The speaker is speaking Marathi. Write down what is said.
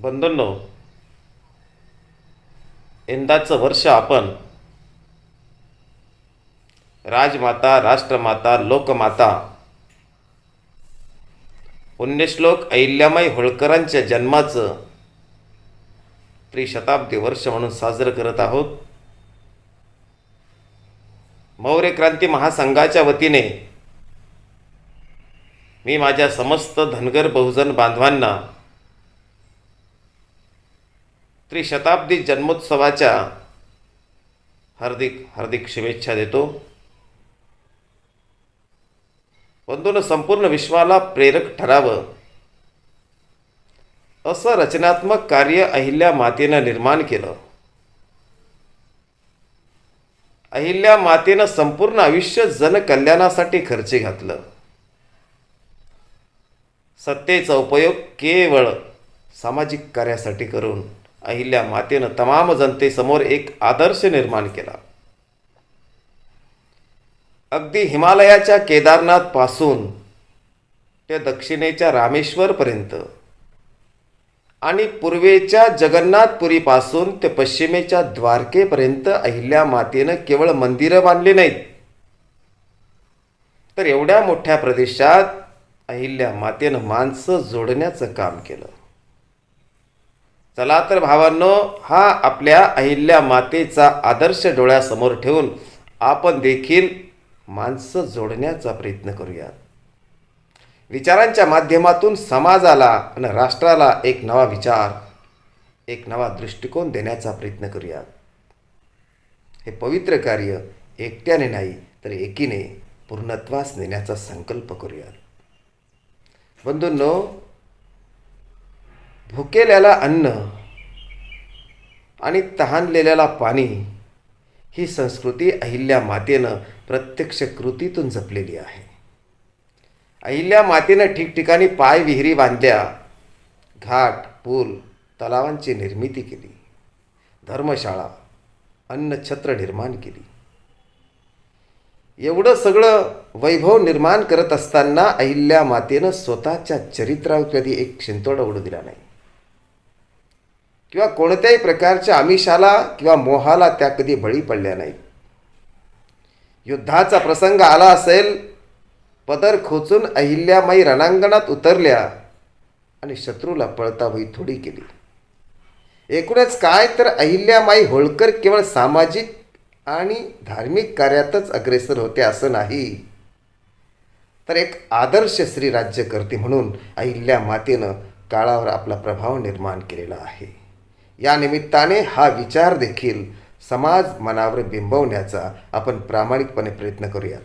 बंधनो यंदाचं वर्ष आपण राजमाता राष्ट्रमाता लोकमाता पुण्यश्लोक अहिल्यामाई होळकरांच्या जन्माचं त्रिशताब्दी वर्ष म्हणून साजरं करत आहोत. मौर्य क्रांती महासंघाच्या वतीने मी माझ्या समस्त धनगर बहुजन बांधवांना त्रिशताब्दी जन्मोत्सवाच्या हार्दिक हार्दिक शुभेच्छा देतो. बंधून संपूर्ण विश्वाला प्रेरक ठरावं. असं रचनात्मक कार्य अहिल्या मातेनं निर्माण केलं. अहिल्या मातेनं संपूर्ण आयुष्य जनकल्याणासाठी खर्ची घातलं. सत्तेचा उपयोग केवळ सामाजिक कार्यासाठी करून अहिल्या मातेनं तमाम जनतेसमोर एक आदर्श निर्माण केला. अगदी हिमालयाच्या केदारनाथपासून ते दक्षिणेच्या रामेश्वरपर्यंत आणि पूर्वेच्या जगन्नाथपुरीपासून ते पश्चिमेच्या द्वारकेपर्यंत अहिल्या मातेनं केवळ मंदिरं बांधली नाहीत. तर एवढ्या मोठ्या प्रदेशात अहिल्या मातेनं माणसं जोडण्याचं काम केलं. चला तर भावांनो हा आपल्या अहिल्या मातेचा आदर्श डोळ्यासमोर ठेवून आपण देखील माणसं जोडण्याचा प्रयत्न करूयात. विचारांच्या माध्यमातून समाजाला आणि राष्ट्राला एक नवा विचार एक नवा दृष्टिकोन देण्याचा प्रयत्न करूयात. हे पवित्र कार्य एकट्याने नाही तर एकीने पूर्णत्वास नेण्याचा संकल्प करूयात. बंधूंनो भुकेल्याला अन्न आणि तहानलेल्याला पाणी ही संस्कृती अहिल्या मातेनं प्रत्यक्ष कृतीतून जपलेली आहे. अहिल्या मातेनं ठिकठिकाणी पाय विहिरी बांधल्या घाट पूल तलावांची निर्मिती केली धर्मशाळा अन्नछत्र निर्माण केली. एवढं सगळं वैभव निर्माण करत असताना अहिल्या मातेनं स्वतःच्या चरित्रावर कधी एक शिंतोडा उडू दिला नाही. किंवा कोणत्याही प्रकारच्या आमिषाला किंवा मोहाला त्या कधी बळी पडल्या नाहीत. युद्धाचा प्रसंग आला असेल पदर खोचून अहिल्यामाई रणांगणात उतरल्या आणि शत्रूला पळतावही थोडी केली. एकूणच काय तर अहिल्यामाई होळकर केवळ सामाजिक आणि धार्मिक कार्यातच अग्रेसर होते असं नाही. तर एक आदर्श श्री राज्यकर्ती म्हणून अहिल्या मातेनं काळावर आपला प्रभाव निर्माण केलेला आहे. या निमित्ताने हा विचार देखील समाज मनावर बिंबवण्याचा आपण प्रामाणिकपणे प्रयत्न करूयात.